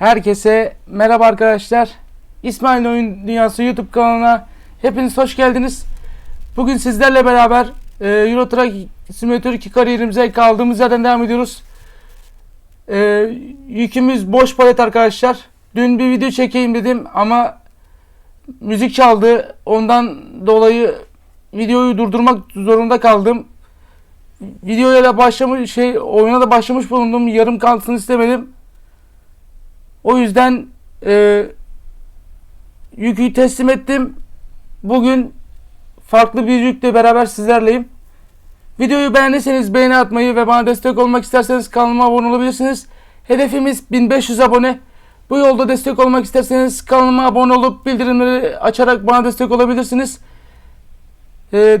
Herkese merhaba arkadaşlar. İsmail Oyun Dünyası YouTube kanalına hepiniz hoş geldiniz. Bugün sizlerle beraber e, Euro Truck Simulator 2 kariyerimize kaldığımız yerden devam ediyoruz. E, yükümüz boş palet arkadaşlar. Dün bir video çekeyim dedim ama müzik çaldı. Ondan dolayı videoyu durdurmak zorunda kaldım. Videoya da başlamış şey oyuna da başlamış bulundum. Yarım kalsın istemedim. O yüzden e, yükü teslim ettim. Bugün farklı bir yükle beraber sizlerleyim. Videoyu beğendiyseniz beğeni atmayı ve bana destek olmak isterseniz kanalıma abone olabilirsiniz. Hedefimiz 1500 abone. Bu yolda destek olmak isterseniz kanalıma abone olup bildirimleri açarak bana destek olabilirsiniz. E,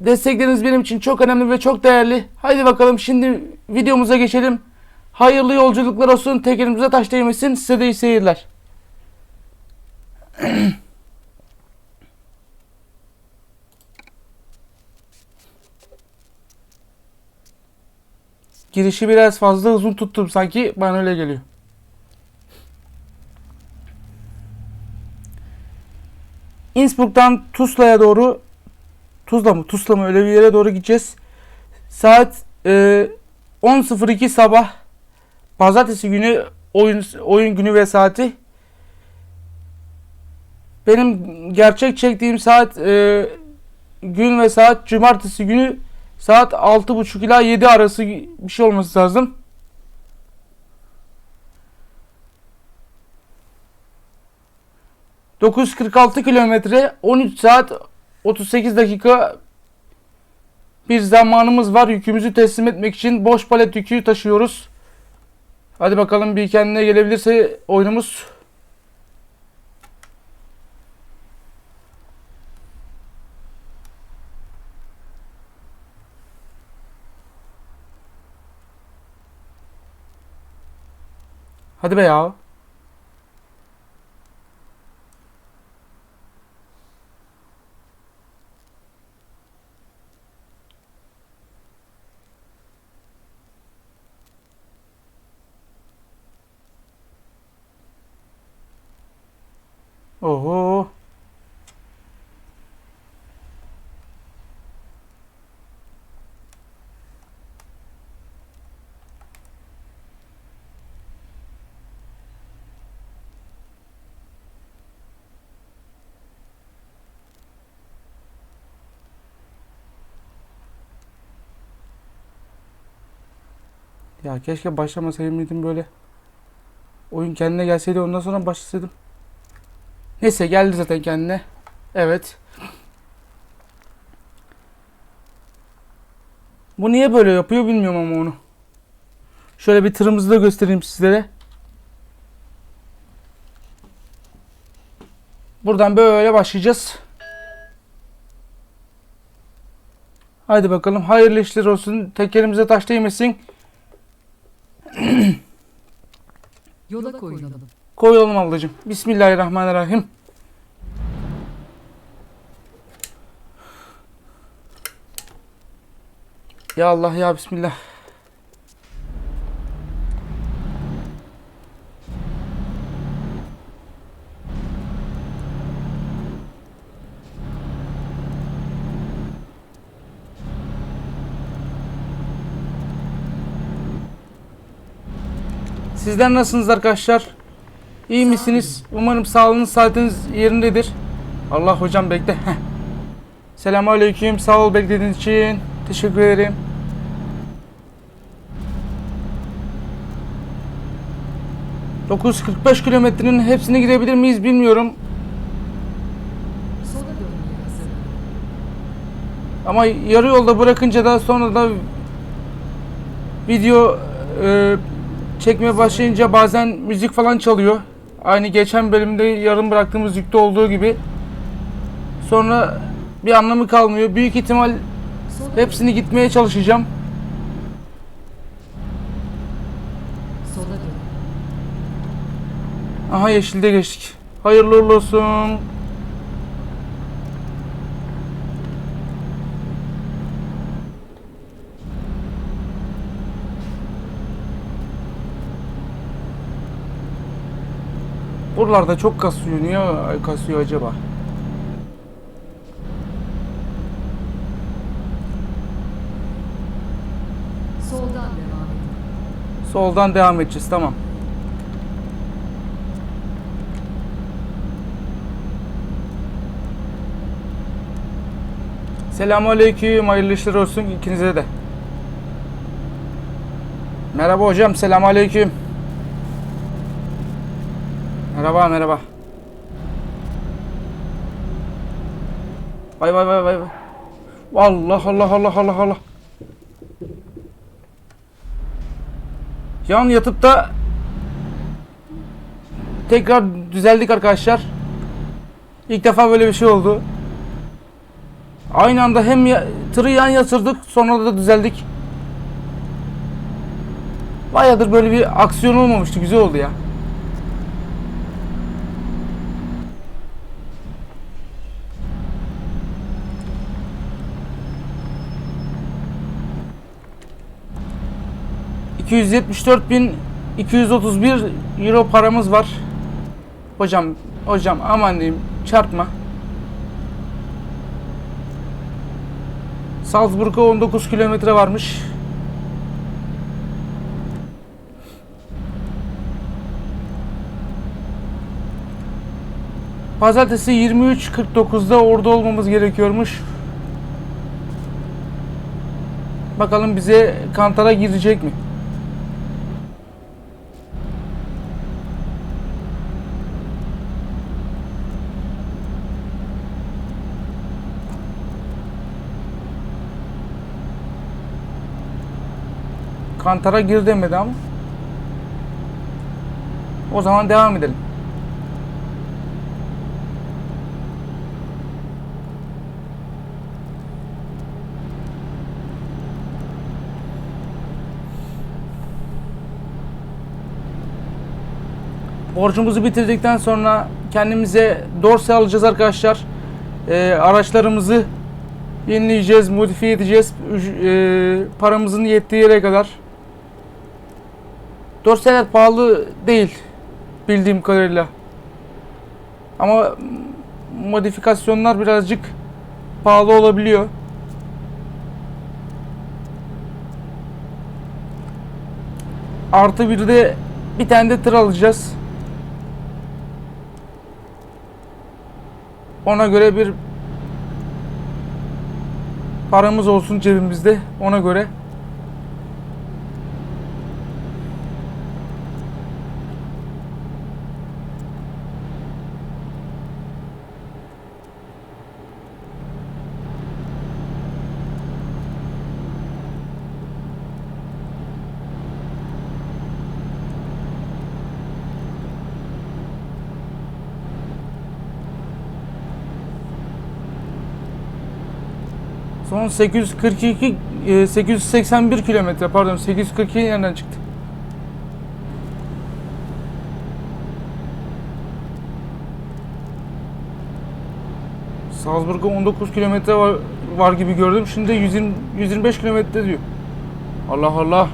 destekleriniz benim için çok önemli ve çok değerli. Haydi bakalım şimdi videomuza geçelim. Hayırlı yolculuklar olsun. Tekerimize taş değmesin. Size de iyi seyirler. Girişi biraz fazla uzun tuttum sanki. Bana öyle geliyor. Innsbruck'tan Tuzla'ya doğru Tuzla mı? Tuzla mı? Öyle bir yere doğru gideceğiz. Saat e, 10.02 sabah Pazartesi günü oyun oyun günü ve saati. Benim gerçek çektiğim saat e, gün ve saat cumartesi günü saat 6.30 ila 7 arası bir şey olması lazım. ...946 kilometre... ...13 saat... ...38 dakika... ...bir zamanımız var... ...yükümüzü teslim etmek için... ...boş palet yükü taşıyoruz... Hadi bakalım bir kendine gelebilirse oyunumuz. Hadi be ya. Ya keşke başlamasaydım böyle. Oyun kendine gelseydi ondan sonra başlasaydım. Neyse geldi zaten kendine. Evet. Bu niye böyle yapıyor bilmiyorum ama onu. Şöyle bir tırımızı da göstereyim sizlere. Buradan böyle başlayacağız. Haydi bakalım hayırlı işler olsun. Tekerimize taş değmesin. Yola koyulalım. Koyalım ablacığım. Bismillahirrahmanirrahim. Ya Allah ya Bismillah. Sizler nasılsınız arkadaşlar? İyi misiniz? Umarım sağlığınız saatiniz yerindedir. Allah hocam bekle. Heh. Selamünaleyküm. Sağ ol beklediğiniz için. Teşekkür ederim. ...945 kilometrenin hepsine girebilir miyiz bilmiyorum. Ama yarı yolda bırakınca da sonra da... ...video... e, çekmeye başlayınca bazen müzik falan çalıyor. Aynı geçen bölümde yarım bıraktığımız yükte olduğu gibi. Sonra bir anlamı kalmıyor. Büyük ihtimal hepsini gitmeye çalışacağım. Aha yeşilde geçtik. Hayırlı olsun. Buralarda çok kasıyor. Niye kasıyor acaba? Soldan devam edin. Soldan devam edeceğiz. Tamam. Selamünaleyküm. Hayırlı işler olsun ikinize de. Merhaba hocam. Selamünaleyküm. Merhaba, merhaba. Vay vay vay vay. vay. Allah Allah Allah Allah Allah. Yan yatıp da tekrar düzeldik arkadaşlar. İlk defa böyle bir şey oldu. Aynı anda hem ya, tırı yan yatırdık sonra da düzeldik. Bayağıdır böyle bir aksiyon olmamıştı. Güzel oldu ya. ...274.231 euro paramız var. Hocam, hocam aman diyeyim çarpma. Salzburg'a 19 kilometre varmış. Pazartesi 23.49'da orada olmamız gerekiyormuş. Bakalım bize kantara girecek mi? Kantara gir demedi ama. O zaman devam edelim. Borcumuzu bitirdikten sonra kendimize dorse alacağız arkadaşlar. Ee, araçlarımızı yenileyeceğiz, modifiye edeceğiz. E, paramızın yettiği yere kadar. Dorseler pahalı değil bildiğim kadarıyla. Ama modifikasyonlar birazcık pahalı olabiliyor. Artı bir de bir tane de tır alacağız. Ona göre bir paramız olsun cebimizde. Ona göre Son 842 e, 881 kilometre pardon 842 yerden çıktı. Salzburg'a 19 kilometre var, var gibi gördüm. Şimdi 120, 125 kilometre diyor. Allah Allah.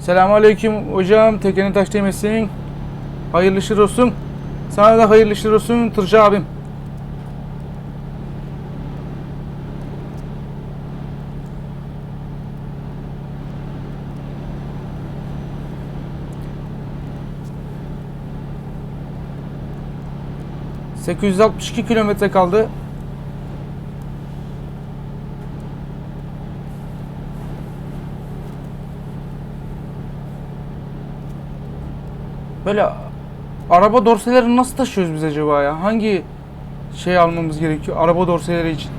Selamünaleyküm hocam. Tekeni taş değmesin. Hayırlı işler olsun. Sana da hayırlı işler olsun tırcı abim. ...862 kilometre kaldı. Böyle araba dorselerini nasıl taşıyoruz biz acaba ya? Hangi şey almamız gerekiyor araba dorseleri için?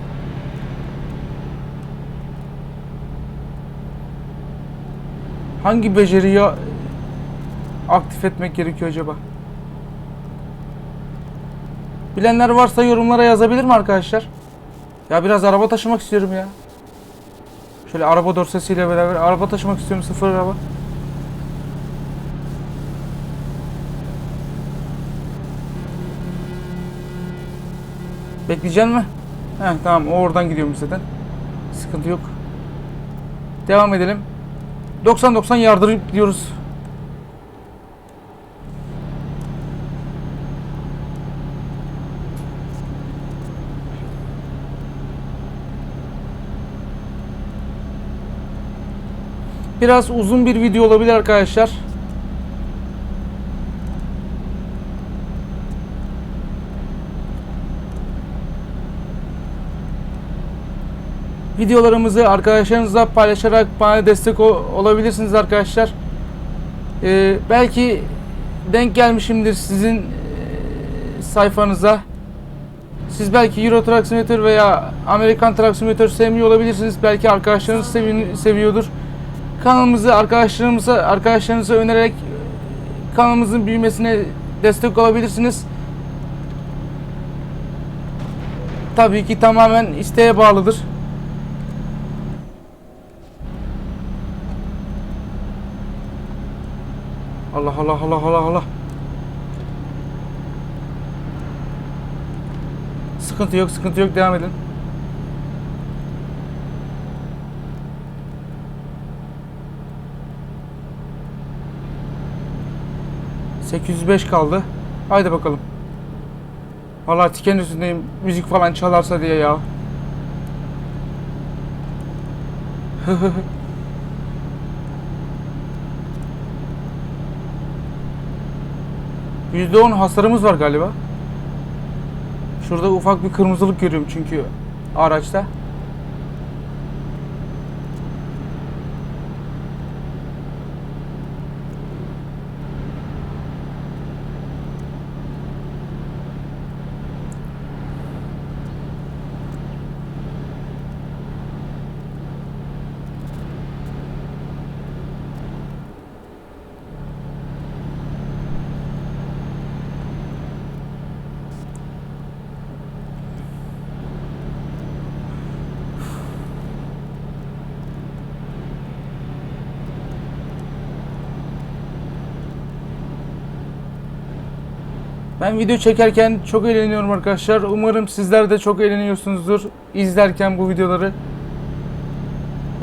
Hangi beceriyi aktif etmek gerekiyor acaba? Bilenler varsa yorumlara yazabilir mi arkadaşlar? Ya biraz araba taşımak istiyorum ya. Şöyle araba dorsesiyle beraber araba taşımak istiyorum sıfır araba. Bekleyecek mi? Heh tamam o oradan gidiyormuş zaten. Sıkıntı yok. Devam edelim. 90-90 yardırıp gidiyoruz. Biraz uzun bir video olabilir arkadaşlar. Videolarımızı arkadaşlarınızla paylaşarak bana destek olabilirsiniz arkadaşlar. Ee, belki denk gelmişimdir sizin e, sayfanıza. Siz belki Euro Truck veya Amerikan Truck sevmiyor olabilirsiniz. Belki arkadaşlarınız sevi- seviyordur. Kanalımızı arkadaşlarımıza arkadaşlarınıza önererek e, kanalımızın büyümesine destek olabilirsiniz. Tabii ki tamamen isteğe bağlıdır. Allah Allah Allah Allah Allah. Sıkıntı yok, sıkıntı yok. Devam edin. ...805 kaldı. Haydi bakalım. Vallahi tiken üstündeyim. Müzik falan çalarsa diye ya. %10 hasarımız var galiba. Şurada ufak bir kırmızılık görüyorum çünkü araçta. Ben video çekerken çok eğleniyorum arkadaşlar. Umarım sizler de çok eğleniyorsunuzdur izlerken bu videoları.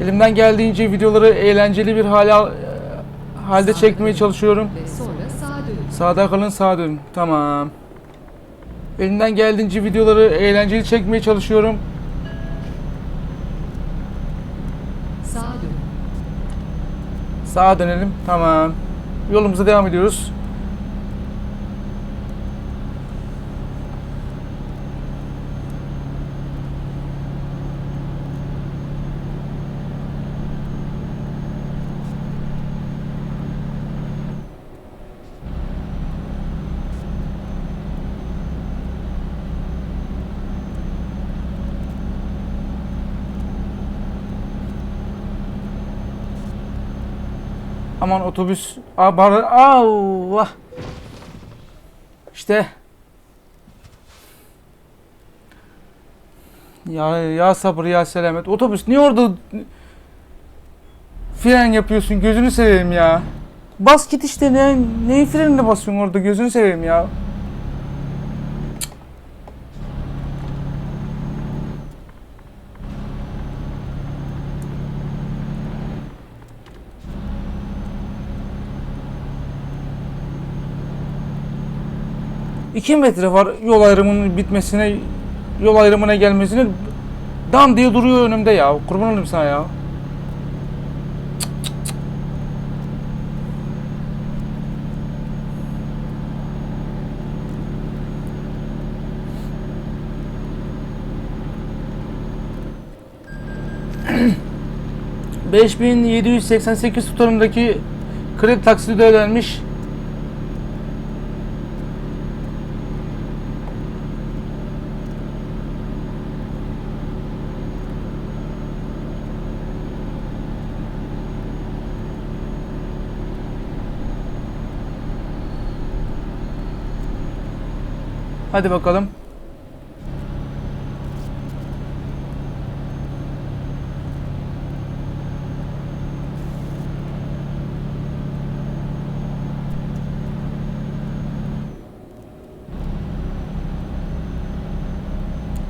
Elimden geldiğince videoları eğlenceli bir hale al- halde çekmeye çalışıyorum. Ve sonra sağa dönün. Sağda kalın sağa dönün. Tamam. Elimden geldiğince videoları eğlenceli çekmeye çalışıyorum. Sağa dönün. Sağa dönelim. Tamam. Yolumuza devam ediyoruz. Aman otobüs. Aa, bar- Allah. İşte. Ya ya sabır ya selamet. Otobüs niye orada fren yapıyorsun? Gözünü seveyim ya. Bas git işte ne neyi frenine basıyorsun orada? Gözünü seveyim ya. İki metre var yol ayrımının bitmesine, yol ayrımına gelmesine dam diye duruyor önümde ya. Kurban olayım sana ya. ...5788 tutarındaki kredi taksidi ödenmiş. Hadi bakalım.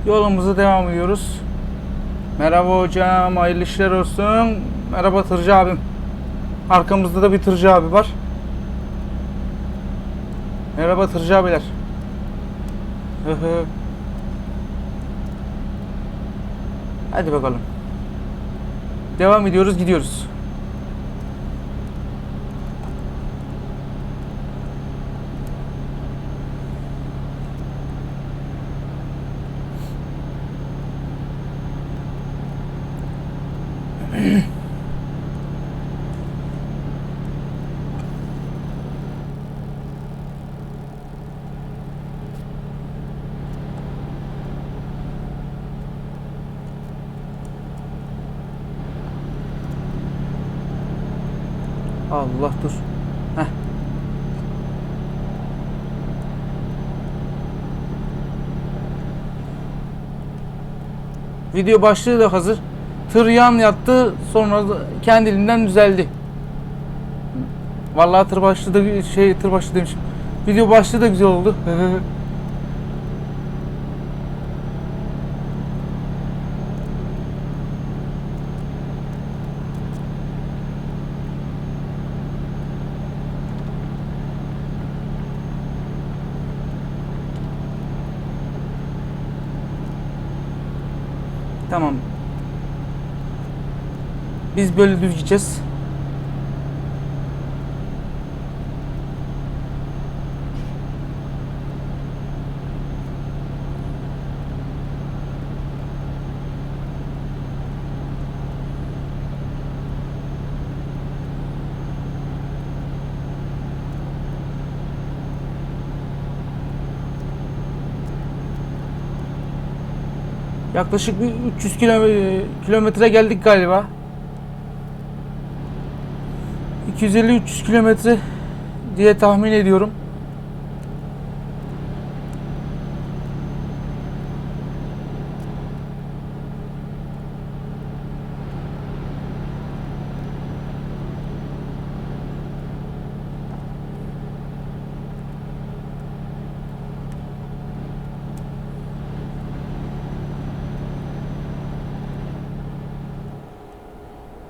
Yolumuza devam ediyoruz. Merhaba hocam, hayırlı işler olsun. Merhaba tırcı abim. Arkamızda da bir tırcı abi var. Merhaba tırcı abiler. Hadi bakalım. Devam ediyoruz, gidiyoruz. Allah dur. Heh. Video başlığı da hazır. Tır yan yattı sonra kendiliğinden düzeldi. Vallahi tır başlığı da şey tır başlığı demişim. Video başlığı da güzel oldu. Tamam. Biz böyle düz gideceğiz. Yaklaşık bir 300 kilo- kilometre geldik galiba. 250-300 kilometre diye tahmin ediyorum.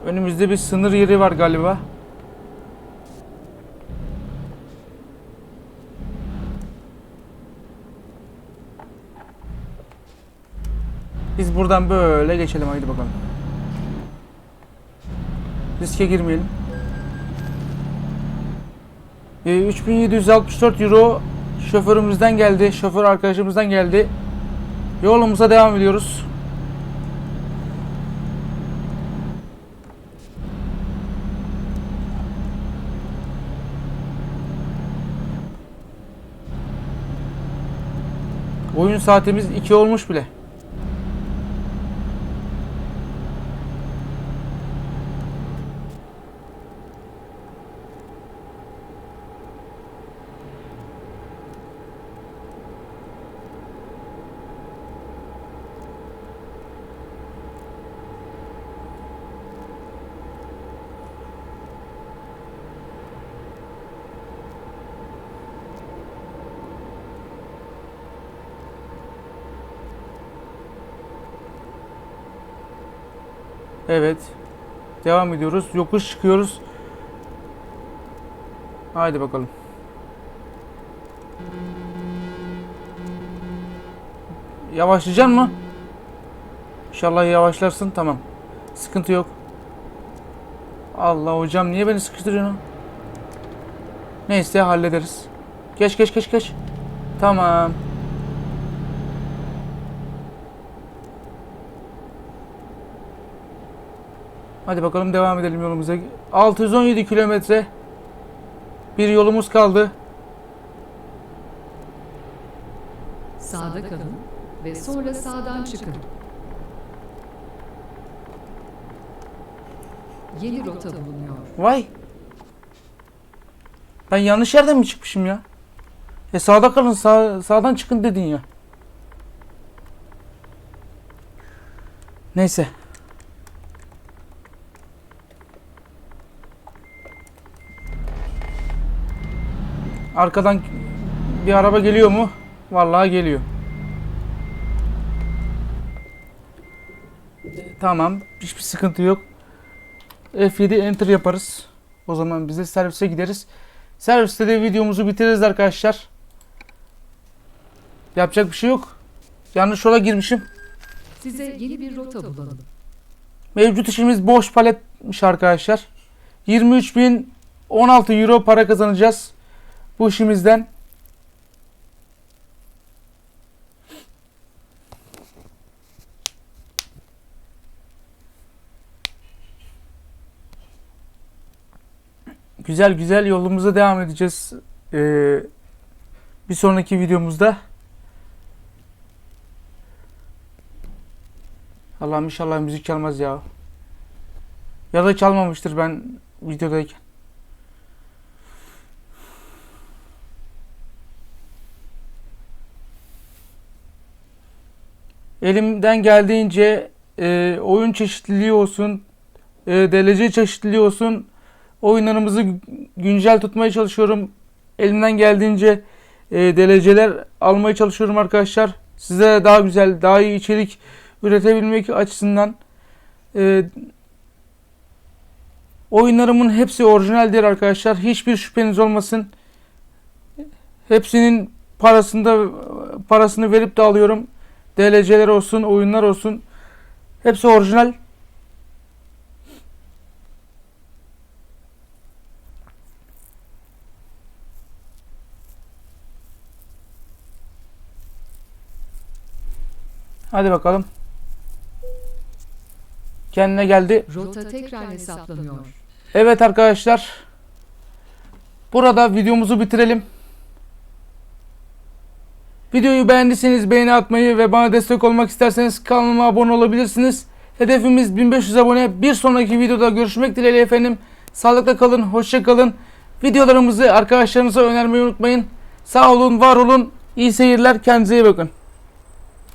Önümüzde bir sınır yeri var galiba. Biz buradan böyle geçelim haydi bakalım. Riske girmeyelim. Ee, 3764 euro şoförümüzden geldi. Şoför arkadaşımızdan geldi. Yolumuza devam ediyoruz. Oyun saatimiz 2 olmuş bile. Evet. Devam ediyoruz. Yokuş çıkıyoruz. Haydi bakalım. Yavaşlayacaksın mı? İnşallah yavaşlarsın. Tamam. Sıkıntı yok. Allah hocam niye beni sıkıştırıyorsun? Neyse hallederiz. Geç geç geç geç. Tamam. Hadi bakalım devam edelim yolumuza. 617 kilometre bir yolumuz kaldı. Sağda kalın ve sonra sağdan çıkın. Yeni rota bulunuyor. Vay. Ben yanlış yerden mi çıkmışım ya? E sağda kalın sağ, sağdan çıkın dedin ya. Neyse. Arkadan bir araba geliyor mu? Vallahi geliyor. E, Tamam. Hiçbir sıkıntı yok. F7 enter yaparız. O zaman biz de servise gideriz. Serviste de videomuzu bitiririz arkadaşlar. Yapacak bir şey yok. Yanlış yola girmişim. Size yeni bir rota bulalım. Mevcut işimiz boş paletmiş arkadaşlar. 23.016 euro para kazanacağız. Bu işimizden. Güzel güzel yolumuza devam edeceğiz. Ee, bir sonraki videomuzda. Allah'ım inşallah müzik çalmaz ya. Ya da çalmamıştır ben videodayken. Elimden geldiğince e, oyun çeşitliliği olsun, e, DLC çeşitliliği olsun oyunlarımızı gü- güncel tutmaya çalışıyorum. Elimden geldiğince e, DLC'ler almaya çalışıyorum arkadaşlar. Size daha güzel, daha iyi içerik üretebilmek açısından. E, oyunlarımın hepsi orijinaldir arkadaşlar. Hiçbir şüpheniz olmasın. Hepsinin parasında parasını verip de alıyorum. DLC'ler olsun, oyunlar olsun. Hepsi orijinal. Hadi bakalım. Kendine geldi. Rota tekrar hesaplanıyor. Evet arkadaşlar. Burada videomuzu bitirelim. Videoyu beğendiyseniz beğeni atmayı ve bana destek olmak isterseniz kanalıma abone olabilirsiniz. Hedefimiz 1500 abone. Bir sonraki videoda görüşmek dileğiyle efendim. Sağlıkla kalın, hoşça kalın. Videolarımızı arkadaşlarınıza önermeyi unutmayın. Sağ olun, var olun. İyi seyirler. Kendinize iyi bakın.